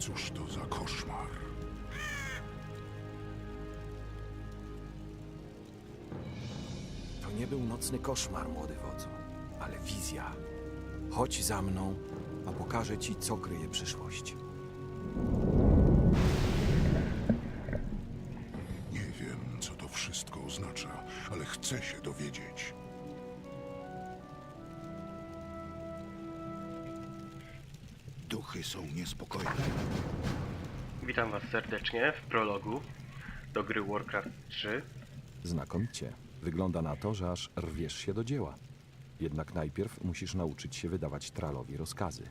Cóż to za koszmar? To nie był nocny koszmar, młody wodzu, ale wizja. Chodź za mną, a pokażę ci, co kryje przyszłość. Serdecznie w prologu do gry Warcraft 3. Znakomicie. Wygląda na to, że aż rwiesz się do dzieła. Jednak najpierw musisz nauczyć się wydawać Tralowi rozkazy.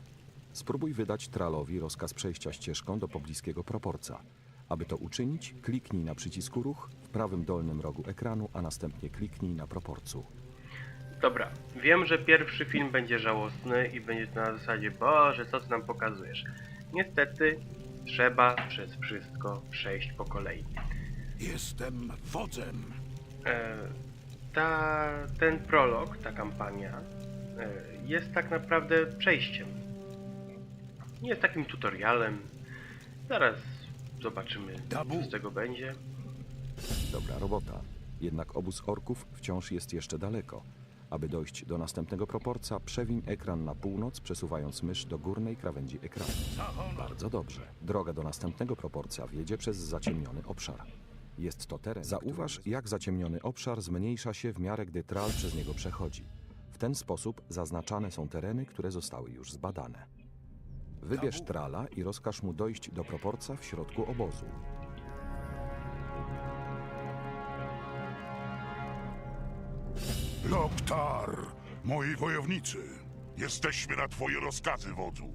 Spróbuj wydać Tralowi rozkaz przejścia ścieżką do pobliskiego proporca. Aby to uczynić, kliknij na przycisku ruch w prawym dolnym rogu ekranu, a następnie kliknij na proporcu. Dobra, wiem, że pierwszy film będzie żałosny i będzie to na zasadzie Boże, co ty nam pokazujesz? Niestety, trzeba przez wszystko przejść po kolei. Jestem wodzem. E, ta, ten prolog, ta kampania e, jest tak naprawdę przejściem. Nie jest takim tutorialem. Zaraz zobaczymy, Dabu. co z tego będzie. Dobra robota. Jednak obóz orków wciąż jest jeszcze daleko. Aby dojść do następnego proporca, przewiń ekran na północ, przesuwając mysz do górnej krawędzi ekranu. Bardzo dobrze. Droga do następnego proporcja wiedzie przez zaciemniony obszar. Jest to teren. Zauważ, jak zaciemniony obszar zmniejsza się w miarę, gdy tral przez niego przechodzi. W ten sposób zaznaczane są tereny, które zostały już zbadane. Wybierz trala i rozkaż mu dojść do proporca w środku obozu. Loktar, moi wojownicy, jesteśmy na twoje rozkazy, wodzu.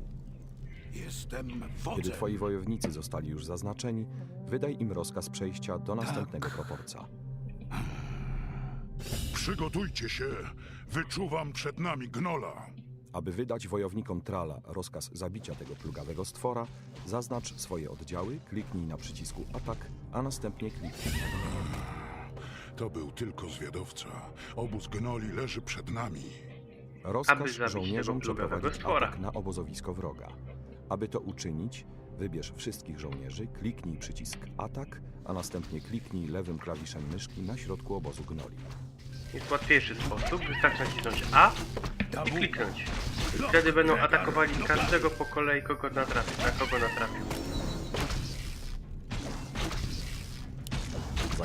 Jestem Kiedy wodzem. twoi wojownicy zostali już zaznaczeni, wydaj im rozkaz przejścia do następnego proporca. Przygotujcie się, wyczuwam przed nami gnola. Aby wydać wojownikom Trala rozkaz zabicia tego plugawego stwora, zaznacz swoje oddziały, kliknij na przycisku atak, a następnie kliknij na To był tylko zwiadowca. Obóz gnoli leży przed nami. Aby Rozkaż zabić żołnierzom tego przeprowadzić atak na obozowisko wroga. Aby to uczynić, wybierz wszystkich żołnierzy, kliknij przycisk atak, a następnie kliknij lewym klawiszem myszki na środku obozu gnoli. Jest łatwiejszy sposób, wystarczy nacisnąć A i kliknąć. Wtedy będą atakowali każdego po kolei, kogo natrafią, na kogo natrafią.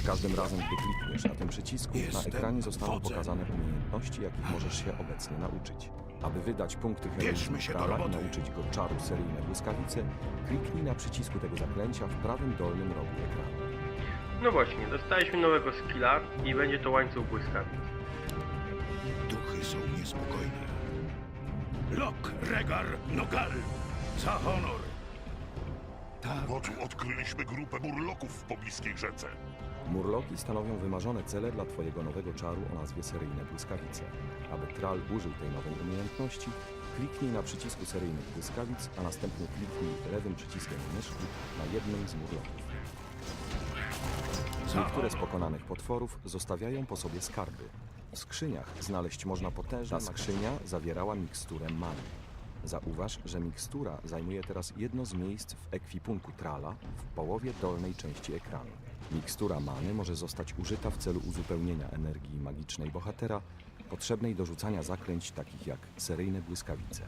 Każdym razem, gdy klikniesz na tym przycisku, na Jestem ekranie zostaną wodzem. pokazane umiejętności, jakich możesz się obecnie nauczyć. Aby wydać punkty Bierzmy heroizmu się do Trala i roboty. nauczyć go czaru seryjne błyskawice, kliknij na przycisku tego zaklęcia w prawym dolnym rogu ekranu. No właśnie, dostaliśmy nowego skilla i będzie to łańcuch błyskawic. Duchy są niespokojne. Lok, Regar, Nogal. Za honor. Tak, Wodzu, odkryliśmy grupę murloków w pobliskiej rzece. Murloki stanowią wymarzone cele dla twojego nowego czaru o nazwie seryjne błyskawice. Aby Tral użył tej nowej umiejętności, kliknij na przycisku seryjnych błyskawic, a następnie kliknij lewym przyciskiem myszki na jednym z murloków. Niektóre z pokonanych potworów zostawiają po sobie skarby. W skrzyniach znaleźć można potężna Ta skrzynia zawierała miksturę many. Zauważ, że mikstura zajmuje teraz jedno z miejsc w ekwipunku Trala w połowie dolnej części ekranu. Mikstura many może zostać użyta w celu uzupełnienia energii magicznej bohatera, potrzebnej do rzucania zaklęć takich jak seryjne błyskawice.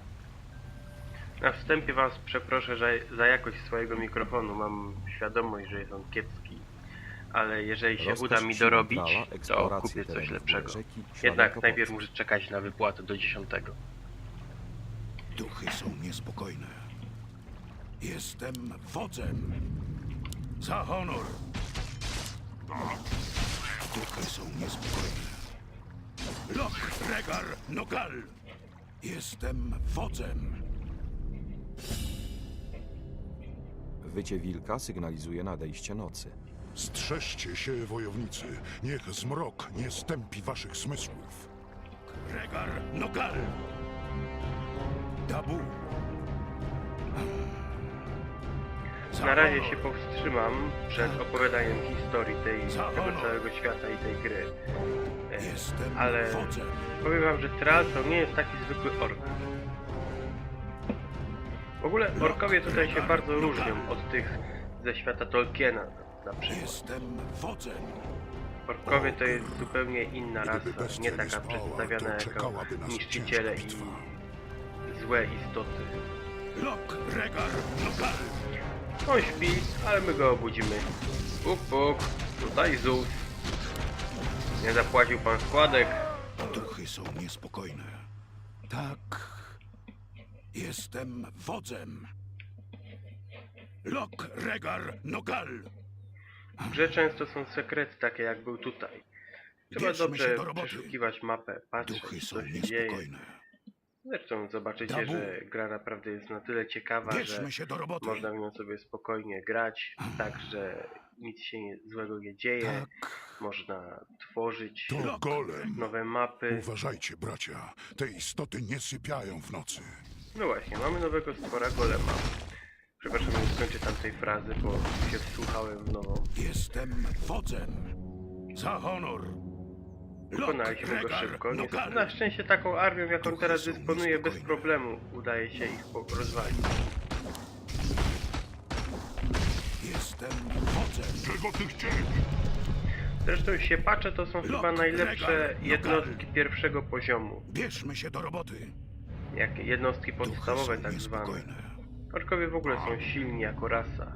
Na wstępie Was przeproszę że za jakość swojego mikrofonu. Mam świadomość, że jest on kiepski. Ale jeżeli się Rozkaż uda mi dorobić, to eksplorację kupię coś lepszego. rzeki, Jednak najpierw muszę czekać na wypłatę do 10. Duchy są niespokojne. Jestem wodzem. Za honor. Duchy są niespokojne. Lok, Regar, Nogal. Jestem wodzem. Wycie wilka sygnalizuje nadejście nocy. Strzeżcie się, wojownicy. Niech zmrok nie stępi waszych zmysłów. Regar, Nogal. Dabu. Na razie się powstrzymam przed opowiadaniem historii tej, tego całego świata i tej gry. Ale powiem wam, że Tral to nie jest taki zwykły ork. W ogóle orkowie tutaj się bardzo różnią od tych ze świata Tolkiena na przykład. Orkowie to jest zupełnie inna rasa, nie taka przedstawiana jako niszczyciele i złe istoty. Lok, Regar, Nogal. On śpi, ale my go obudzimy. Puk, puk, tutaj ZUS. Nie zapłacił pan składek. Duchy są niespokojne. Tak. Jestem wodzem. Lok, Regar, Nogal. W grze często są sekrety takie jak był tutaj. Trzeba Bierzmy dobrze do roboty. przeszukiwać mapę, patrzeć Duchy są się dzieje. niespokojne. Zresztą zobaczycie, Tabu. że gra naprawdę jest na tyle ciekawa, że Bierzmy się do roboty. można w nią sobie spokojnie grać, tak że nic się nie, złego nie dzieje. Tak. Można tworzyć To golem. nowe mapy. Uważajcie, bracia. Te istoty nie sypiają w nocy. No właśnie, mamy nowego stwora golema. Przepraszam, nie skończę tamtej frazy, bo się wsłuchałem w nową. Jestem wodzem. Za honor. Lok, Wykonaliśmy go szybko. Na szczęście taką armią, jaką teraz dysponuje, bez problemu udaje się ich rozwalić. Jestem wodzem. Czego ty chcieć? Zresztą siepacze to są chyba najlepsze jednostki pierwszego poziomu. Bierzmy się do roboty. Jak jednostki podstawowe tak zwane. Orkowie w ogóle są silni jako rasa.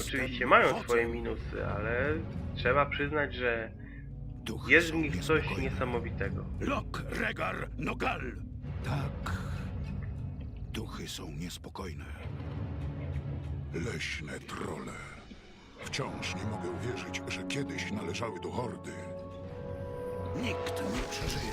Oczywiście mają swoje minusy, ale trzeba przyznać, że Duchy jest w są nich coś niespokojne. niesamowitego. Lok, Regar, Nogal. Tak. Duchy są niespokojne. Leśne trole. Wciąż nie mogę uwierzyć, że kiedyś należały do hordy. Nikt nie przeżyje.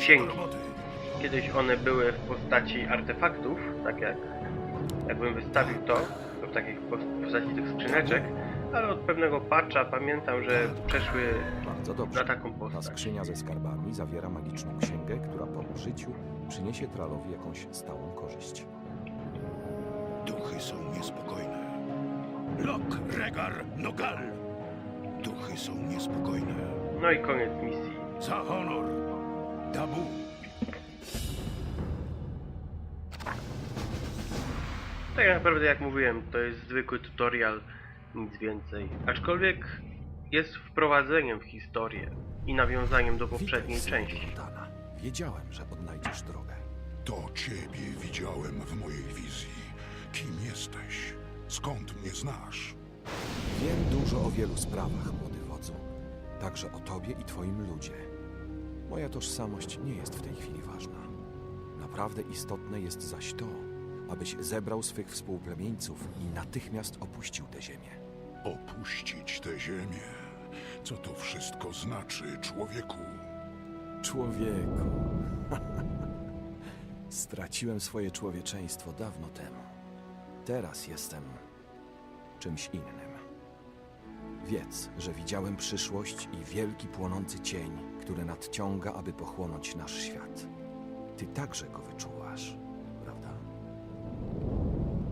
Księgi. Kiedyś one były w postaci artefaktów, tak jak jakbym wystawił to, to w pos- postaci tych skrzyneczek, ale od pewnego patcha pamiętam, że przeszły Bardzo dobrze. na taką Ta postać. skrzynia ze skarbami zawiera magiczną księgę, która po użyciu przyniesie Tralowi jakąś stałą korzyść. Duchy są niespokojne. Lok, Regar, Nogal. Duchy są niespokojne. No i koniec misji. Za honor. Tabu. Tak naprawdę jak mówiłem, to jest zwykły tutorial, nic więcej. Aczkolwiek jest wprowadzeniem w historię i nawiązaniem do poprzedniej Witaj, części. Montana. Wiedziałem, że odnajdziesz drogę. To ciebie widziałem w mojej wizji. Kim jesteś? Skąd mnie znasz? Wiem dużo o wielu sprawach, młody wodzu. Także o tobie i twoim ludzie. Moja tożsamość nie jest w tej chwili ważna. Naprawdę istotne jest zaś to, abyś zebrał swych współplemieńców i natychmiast opuścił tę ziemię. Opuścić tę ziemię. Co to wszystko znaczy, człowieku? Człowieku. Straciłem swoje człowieczeństwo dawno temu. Teraz jestem czymś innym. Wiedz, że widziałem przyszłość i wielki płonący cień, który nadciąga, aby pochłonąć nasz świat. Ty także go wyczuwasz, prawda?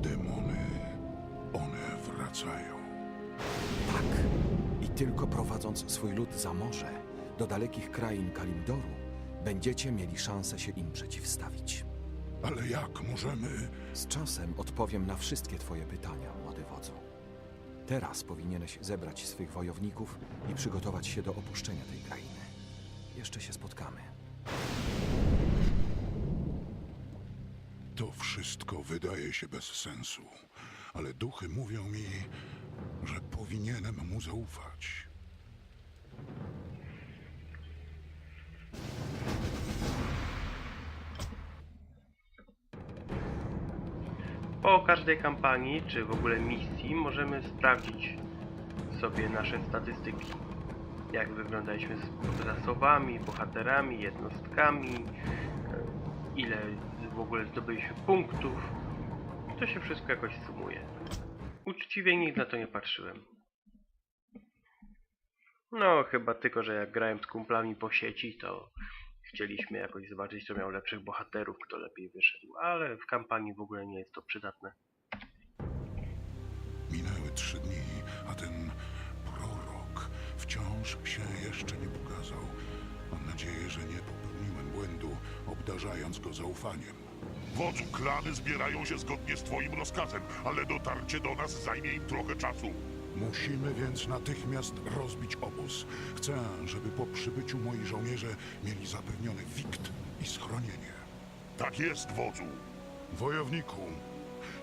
Demony. One wracają. Tak. I tylko prowadząc swój lud za morze, do dalekich krain Kalimdoru, będziecie mieli szansę się im przeciwstawić. Ale jak możemy... Z czasem odpowiem na wszystkie Twoje pytania, młody wodzu. Teraz powinieneś zebrać swych wojowników i przygotować się do opuszczenia tej krainy. Jeszcze się spotkamy. To wszystko wydaje się bez sensu, ale duchy mówią mi, że powinienem mu zaufać. Po każdej kampanii, czy w ogóle misji, możemy sprawdzić sobie nasze statystyki. Jak wyglądaliśmy z zasobami, bohaterami, jednostkami, e, ile w ogóle zdobyliśmy punktów. To się wszystko jakoś sumuje. Uczciwie nigdy na to nie patrzyłem. No, chyba tylko, że jak grałem z kumplami po sieci, to chcieliśmy jakoś zobaczyć, kto miał lepszych bohaterów, kto lepiej wyszedł, ale w kampanii w ogóle nie jest to przydatne. Wciąż się jeszcze nie pokazał. Mam nadzieję, że nie popełniłem błędu, obdarzając go zaufaniem. Wodzu, klany zbierają się zgodnie z twoim rozkazem, ale dotarcie do nas zajmie im trochę czasu. Musimy więc natychmiast rozbić obóz. Chcę, żeby po przybyciu moi żołnierze mieli zapewniony wikt i schronienie. Tak jest, wodzu. Wojowniku,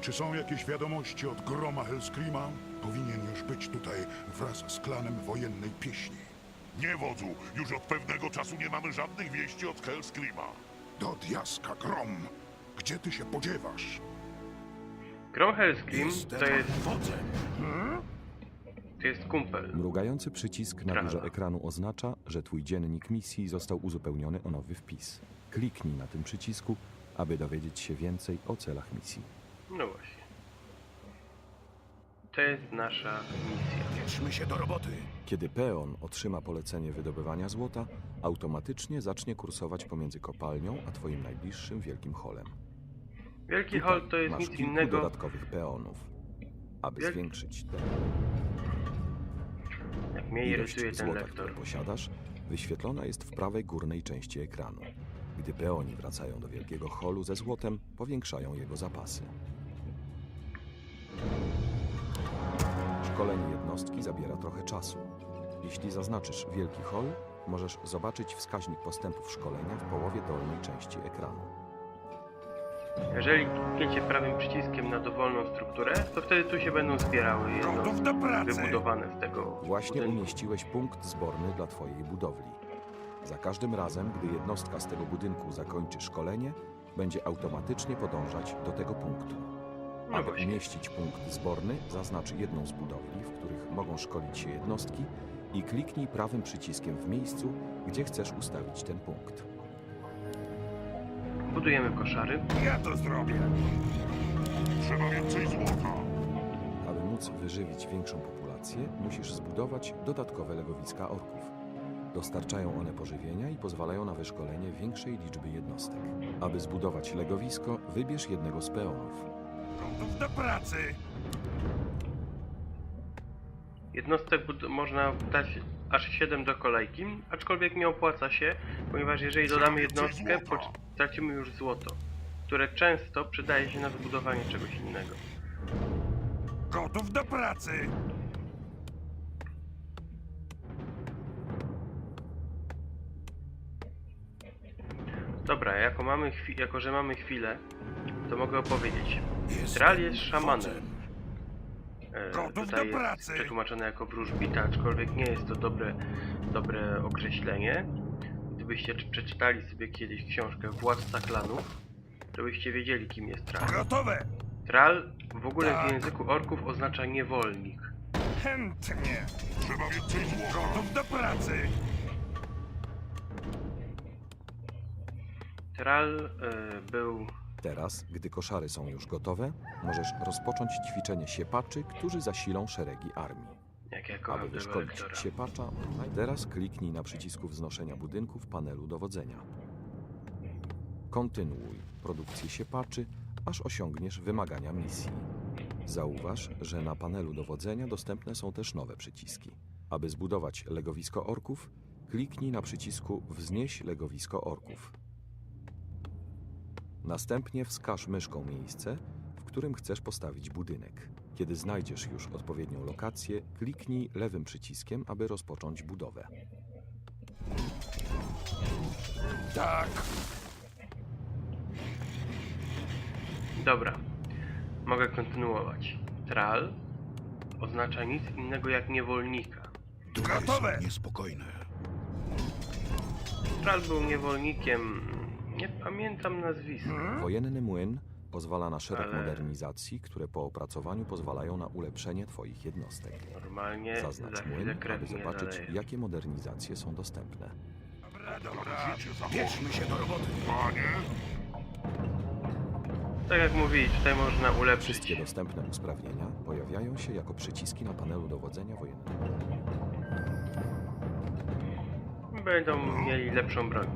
czy są jakieś wiadomości od groma Hellscreama? Powinien już być tutaj wraz z klanem wojennej pieśni. Nie, wodzu, już od pewnego czasu nie mamy żadnych wieści od Hellscreama. Do diaska grom! Gdzie ty się podziewasz? Grom Hellscream to jest, wodzem. to jest kumpel. Mrugający przycisk na górze ekranu oznacza, że twój dziennik misji został uzupełniony o nowy wpis. Kliknij na tym przycisku, aby dowiedzieć się więcej o celach misji. No właśnie. To jest nasza misja. Bierzmy się do roboty. Kiedy peon otrzyma polecenie wydobywania złota, automatycznie zacznie kursować pomiędzy kopalnią a twoim najbliższym wielkim holem. Wielki Hall to jest masz nic kilku innego. dodatkowych peonów. Aby Wielki- zwiększyć tę Jak mnie ilość irytuje ten złota, lektor. posiadasz, wyświetlona jest w prawej górnej części ekranu. Gdy peoni wracają do wielkiego holu ze złotem, powiększają jego zapasy. Szkolenie jednostki zabiera trochę czasu. Jeśli zaznaczysz wielki hol, możesz zobaczyć wskaźnik postępów szkolenia w połowie dolnej części ekranu. Jeżeli klikniecie prawym przyciskiem na dowolną strukturę, to wtedy tu się będą zbierały Gotów jednostki do pracy. wybudowane z tego Właśnie budynku. umieściłeś punkt zborny dla Twojej budowli. Za każdym razem, gdy jednostka z tego budynku zakończy szkolenie, będzie automatycznie podążać do tego punktu. No Aby umieścić punkt zborny, zaznacz jedną z budowli, w których mogą szkolić się jednostki i kliknij prawym przyciskiem w miejscu, gdzie chcesz ustawić ten punkt. Budujemy koszary. Ja to zrobię. Trzeba więcej złota. Aby móc wyżywić większą populację, musisz zbudować dodatkowe legowiska orków. Dostarczają one pożywienia i pozwalają na wyszkolenie większej liczby jednostek. Aby zbudować legowisko, wybierz jednego z peonów. Gotów do pracy. Jednostek bud- można dać aż 7 do kolejki, aczkolwiek nie opłaca się, ponieważ jeżeli dodamy jednostkę, po- tracimy już złoto, które często przydaje się na zbudowanie czegoś innego. Gotów do pracy. Dobra, jako, mamy chwi- jako że mamy chwilę, to mogę opowiedzieć. Tral jest szamanem. E, tutaj jest przetłumaczone jako wróżbita, aczkolwiek nie jest to dobre, dobre określenie. Gdybyście czy- przeczytali sobie kiedyś książkę Władca Klanów, to byście wiedzieli kim jest Tral. Gotowe. Tral w ogóle w Tak. języku orków oznacza niewolnik. Chętnie. Trzeba więcej złota. Gotów do pracy. Tral e, był Teraz, gdy koszary są już gotowe, możesz rozpocząć ćwiczenie siepaczy, którzy zasilą szeregi armii. jak ja kocham Aby tego wyszkolić lektora. siepacza, teraz kliknij na przycisku wznoszenia budynku w panelu dowodzenia. Kontynuuj produkcję siepaczy, aż osiągniesz wymagania misji. Zauważ, że na panelu dowodzenia dostępne są też nowe przyciski. Aby zbudować legowisko orków, kliknij na przycisku Wznieś legowisko orków. Następnie wskaż myszką miejsce, w którym chcesz postawić budynek. Kiedy znajdziesz już odpowiednią lokację, kliknij lewym przyciskiem, aby rozpocząć budowę. Tak. Dobra, mogę kontynuować. Tral oznacza nic innego jak niewolnika. Duchy Gotowe. są niespokojne. Tral był niewolnikiem, nie pamiętam nazwiska. Wojenny młyn pozwala na szereg Ale- modernizacji, które po opracowaniu pozwalają na ulepszenie Twoich jednostek. Normalnie za Zaznacz chwilę młyn, krew aby mnie zobaczyć, zaleje. jakie modernizacje są dostępne. Bierzmy się do roboty. Panie, Tak jak mówili, tutaj można ulepszyć. Wszystkie dostępne usprawnienia pojawiają się jako przyciski na panelu dowodzenia wojennego. będą mieli lepszą broń.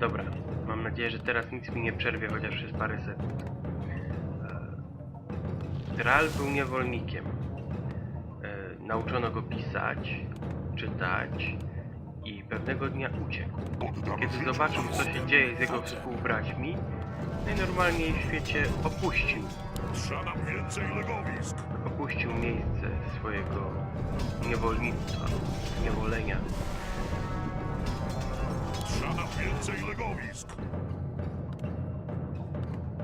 Dobra, mam nadzieję, że teraz nic mi nie przerwie, chociaż przez parę sekund. E, Tral był niewolnikiem. E, Nauczono go pisać, czytać i pewnego dnia uciekł. Kiedy zobaczył, co się dzieje z jego współbraćmi, najnormalniej w świecie opuścił. Trzeba więcej legowisk. Opuścił miejsce swojego niewolnictwa, niewolenia. Więcej legowisk.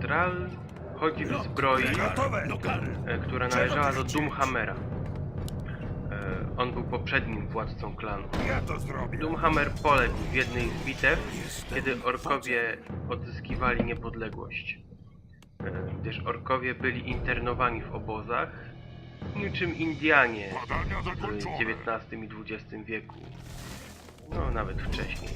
Tral chodzi w zbroi, Gotowe! e, która należała do Doomhammera. E, On był poprzednim władcą klanu. Ja to zrobię! Doomhammer poległ w jednej z bitew, kiedy orkowie odzyskiwali niepodległość. E, Gdyż orkowie byli internowani w obozach, niczym Indianie Badania w zakończone. XIX i XX wieku. No, nawet wcześniej.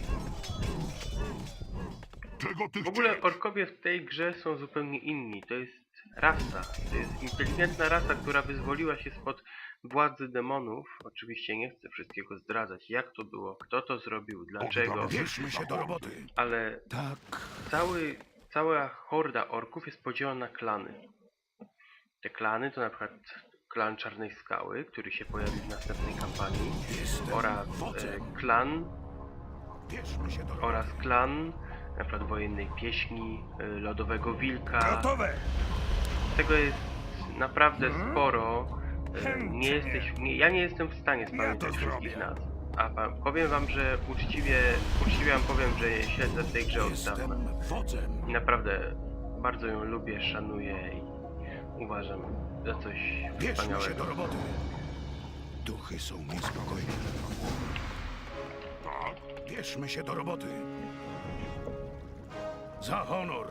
Czego ty W ogóle chcesz? orkowie w tej grze są zupełnie inni. To jest rasa. To jest inteligentna rasa, która wyzwoliła się spod władzy demonów. Oczywiście nie chcę wszystkiego zdradzać, jak to było, kto to zrobił, dlaczego, Bierzmy się do roboty! ale Tak, cały, cała horda orków jest podzielona na klany. Te klany to na przykład klan Czarnej Skały, który się pojawi w następnej kampanii, oraz e, klan oraz klan na przykład wojennej pieśni, y, lodowego wilka. Tego jest naprawdę sporo. Y, Chętnie. Nie jesteś, nie, ja nie jestem w stanie spamiętać wszystkich nazw. A pa, powiem wam, że uczciwie, uczciwie wam powiem, że siedzę w tej grze od dawna. I naprawdę bardzo ją lubię, szanuję i uważam za coś Bierzmy się wspaniałego. do roboty! Duchy są niespokojne. Tak? Bierzmy się do roboty! Za honor!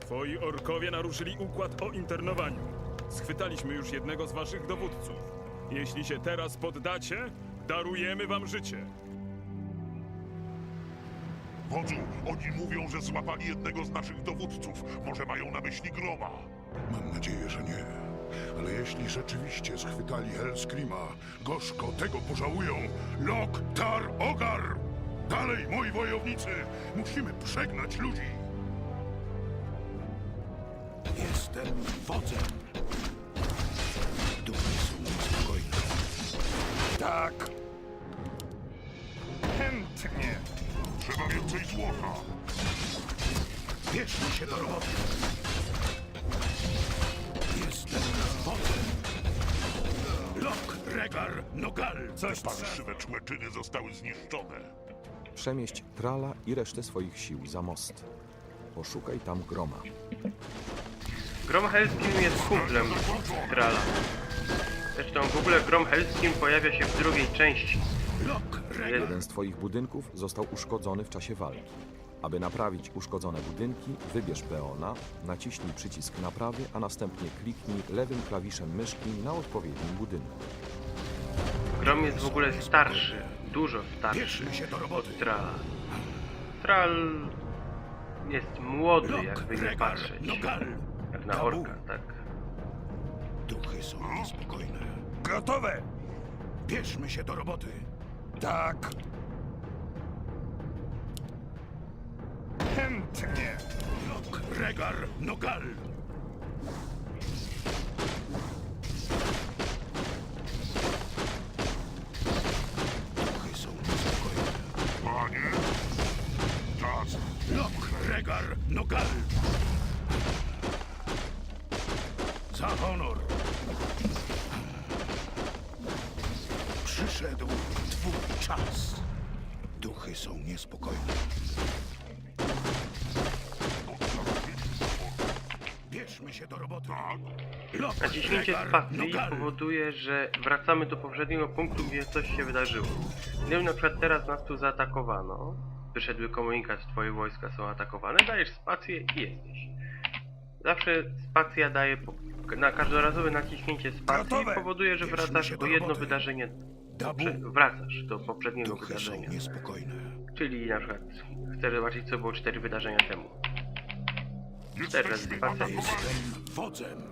Twoi orkowie naruszyli układ o internowaniu. Schwytaliśmy już jednego z waszych dowódców. Jeśli się teraz poddacie, darujemy wam życie. Wodzu, oni mówią, że złapali jednego z naszych dowódców. Może mają na myśli Groma. mam nadzieję, że nie. Ale jeśli rzeczywiście schwytali Hellscreama, gorzko tego pożałują. Lok, tar, ogar! Dalej, moi wojownicy! Musimy przegnać ludzi! Jestem wodzem! Duchy są niespokojne. Tak! Chętnie! Trzeba więcej złota. Bierzmy się do roboty! Jestem wodzem! Lok, regar, nogal! Coś Parszywe człeczyny zostały zniszczone. Przemieść Trala i resztę swoich sił za most. Poszukaj tam groma. Grom Hellskin jest kumplem Trala. Zresztą w ogóle Grom Hellskin pojawia się w drugiej części. Lok! Jeden z twoich budynków został uszkodzony w czasie walki. Aby naprawić uszkodzone budynki, wybierz Beona, naciśnij przycisk naprawy, a następnie kliknij lewym klawiszem myszki na odpowiednim budynku. Grom jest w ogóle starszy, dużo starszy Bierzmy się do roboty! od Trala. Tral jest młody, jakby nie regar, patrzeć. nogal! Jak na orka, tak. Duchy są niespokojne. Gotowe! Bierzmy się do roboty. Tak. Chętnie. Lok, regar, nogal. Bierzmy się do roboty. Naciśnięcie spacji nogal. powoduje, że wracamy do poprzedniego punktu, gdzie coś się wydarzyło. Gdyby na przykład teraz nas tu zaatakowano, wyszedłby komunikat, twoje wojska są atakowane, dajesz spację i jesteś. Zawsze spacja daje, po, na każdorazowe naciśnięcie spacji powoduje, że wracasz o do jedno wydarzenie, Dabu. prze, wracasz do poprzedniego Duchy wydarzenia. Czyli na przykład chcesz zobaczyć co było cztery wydarzenia temu. Teraz. Jestem wodzem.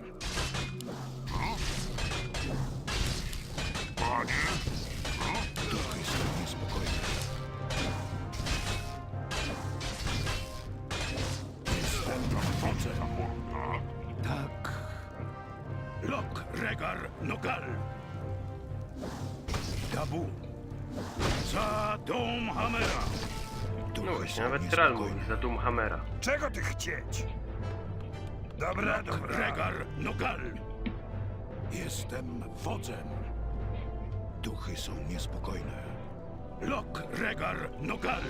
Panie? Jestem. Jestem wodzem. Tak. Lok, regar, nogal. Tabu. Za dom Hamera. No właśnie, nawet Tralmul za Doomhammera. Czego ty chcieć? Dobra, dobra. Regar, Nogal. Jestem wodzem. Duchy są niespokojne. Lok, Regar, Nogal.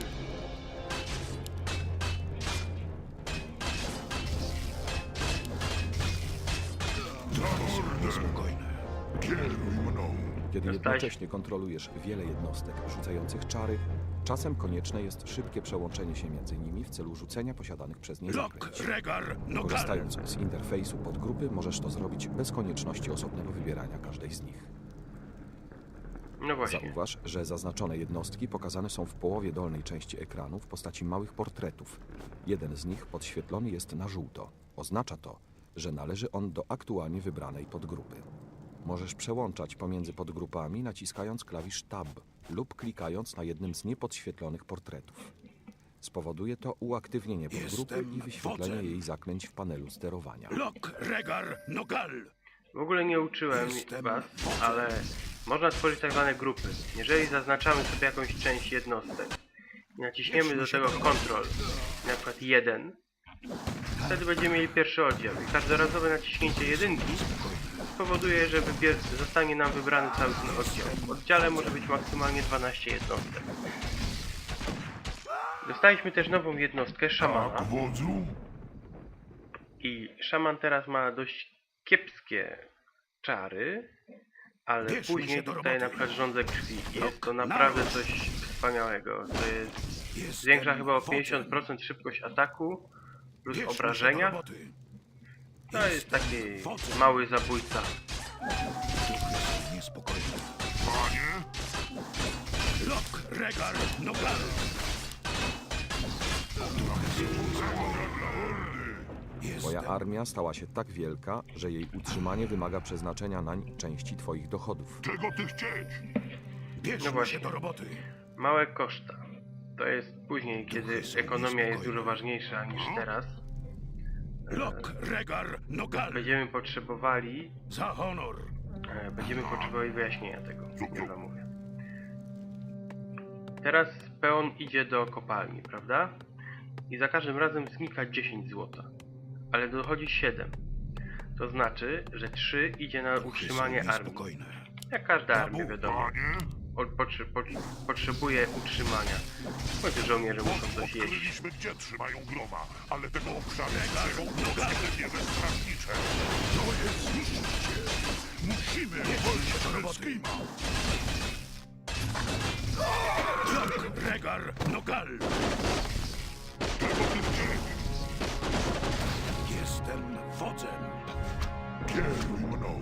Kiedy jednocześnie kontrolujesz wiele jednostek rzucających czary, czasem konieczne jest szybkie przełączenie się między nimi w celu rzucenia posiadanych przez nie zaklęć. Regar, Nogal. Korzystając z interfejsu podgrupy, możesz to zrobić bez konieczności osobnego wybierania każdej z nich. No właśnie. Zauważ, że zaznaczone jednostki pokazane są w połowie dolnej części ekranu w postaci małych portretów. Jeden z nich podświetlony jest na żółto. Oznacza to, że należy on do aktualnie wybranej podgrupy. Możesz przełączać pomiędzy podgrupami naciskając klawisz Tab lub klikając na jednym z niepodświetlonych portretów. Spowoduje to uaktywnienie podgrupy Jestem i wyświetlenie wodzem. jej zaklęć w panelu sterowania. Lok, Regar, Nogal. W ogóle nie uczyłem Jestem was, wodzem. ale można tworzyć tak zwane grupy. Jeżeli zaznaczamy sobie jakąś część jednostek i naciśniemy do tego Ctrl, na przykład 1, wtedy będziemy mieli pierwszy oddział i każdorazowe naciśnięcie jedynki spowoduje, że wybier zostanie nam wybrany cały ten oddział. W oddziale może być maksymalnie 12 jednostek. Dostaliśmy też nową jednostkę, szamana. Tak? I szaman teraz ma dość kiepskie czary, ale Bierzmy później tutaj na przykład rządzę krwi. Jest to naprawdę coś wspaniałego. To jest zwiększa chyba o wodzem. 50% szybkość ataku plus obrażenia. To jest taki mały zabójca. Niespokojne. Panie? Lok, Regar, Nogal. Twoja Jestem armia stała się tak wielka, że jej utrzymanie wymaga przeznaczenia nań części twoich dochodów. Czego ty chcieć? Bierzmy No właśnie. się do roboty. Małe koszta. To jest później, kiedy ekonomia jest dużo ważniejsza niż teraz. Lok, Regar, Nogal. Będziemy potrzebowali Za honor. E, Będziemy potrzebowali wyjaśnienia tego, już wam mówię. Teraz peon idzie do kopalni, prawda? I za każdym razem znika 10 złota. Ale dochodzi 7. To znaczy, że 3 idzie na utrzymanie armii. Jak każda armia, wiadomo. Panie? O, potrze, pot, potrzebuje utrzymania. Końcu żołnierze muszą coś jeść. Odkryliśmy, gdzie trzymają groma, ale tego obszaru trzeba umożliwić wieże strażnicze. To jest zniszczycie. Musimy uwolnić Hellscreama. Lok, Regar, Nogal. Czego ty chcieć? Jestem wodzem. Kieruj mną.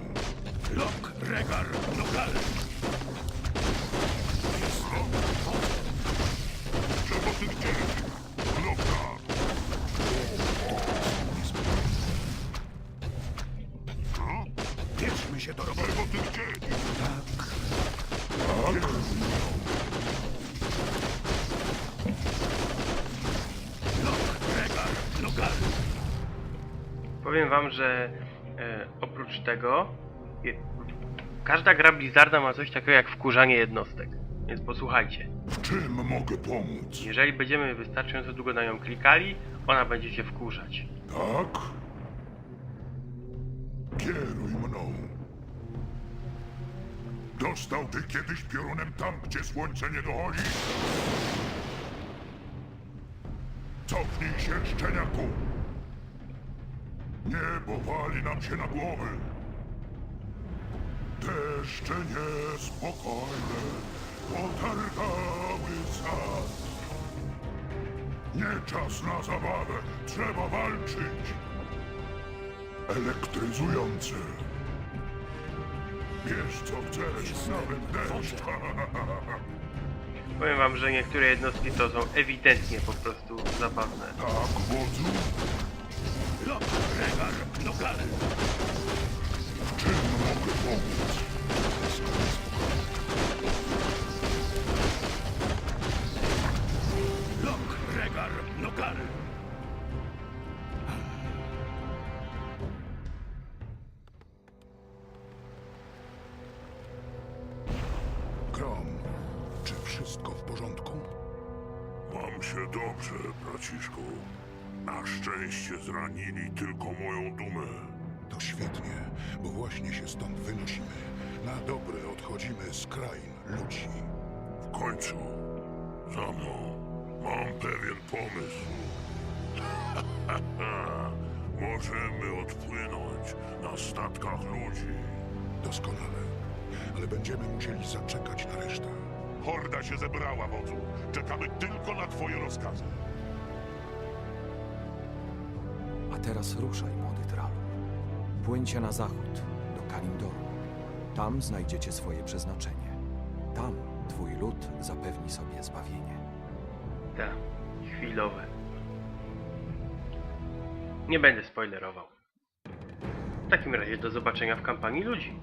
Lok, Regar, Nogal. Bierzmy się do roboty. Nogal. Powiem wam, że e, oprócz tego je, każda gra Blizzarda ma coś takiego jak wkurzanie jednostek. Więc posłuchajcie. Czym mogę pomóc? Jeżeli będziemy wystarczająco długo na nią klikali, ona będzie się wkurzać. Tak? Kieruj mną. Dostał ty kiedyś piorunem tam, gdzie słońce nie dochodzi? Cofnij się, szczeniaku! Niebo wali nam się na głowy. Deszcze niespokojne potargały sad. Nie czas na zabawę, trzeba walczyć. Elektryzujące. Wiesz co chcesz, nawet deszcz. Powiem wam, że niektóre jednostki to są ewidentnie po prostu zabawne. tak, wodzu? Regar, Nogal. Czym mogę pomóc? Lok, no kary. Grom, czy wszystko w porządku? Mam się dobrze, braciszku. Na szczęście zranili tylko moją dumę. To świetnie, bo właśnie się stąd wynosimy. Na dobre odchodzimy z krain ludzi. W końcu, za mną mam pewien pomysł. Możemy odpłynąć na statkach ludzi. Doskonale. Ale będziemy musieli zaczekać na resztę. Horda się zebrała, wodzu. Czekamy tylko na twoje rozkazy. A teraz ruszaj, młody Tralu. Płyńcie na zachód, do Kalimdoru. Tam znajdziecie swoje przeznaczenie. Tam twój lud zapewni sobie zbawienie. Tak, chwilowe. Nie będę spoilerował. W takim razie do zobaczenia w kampanii ludzi.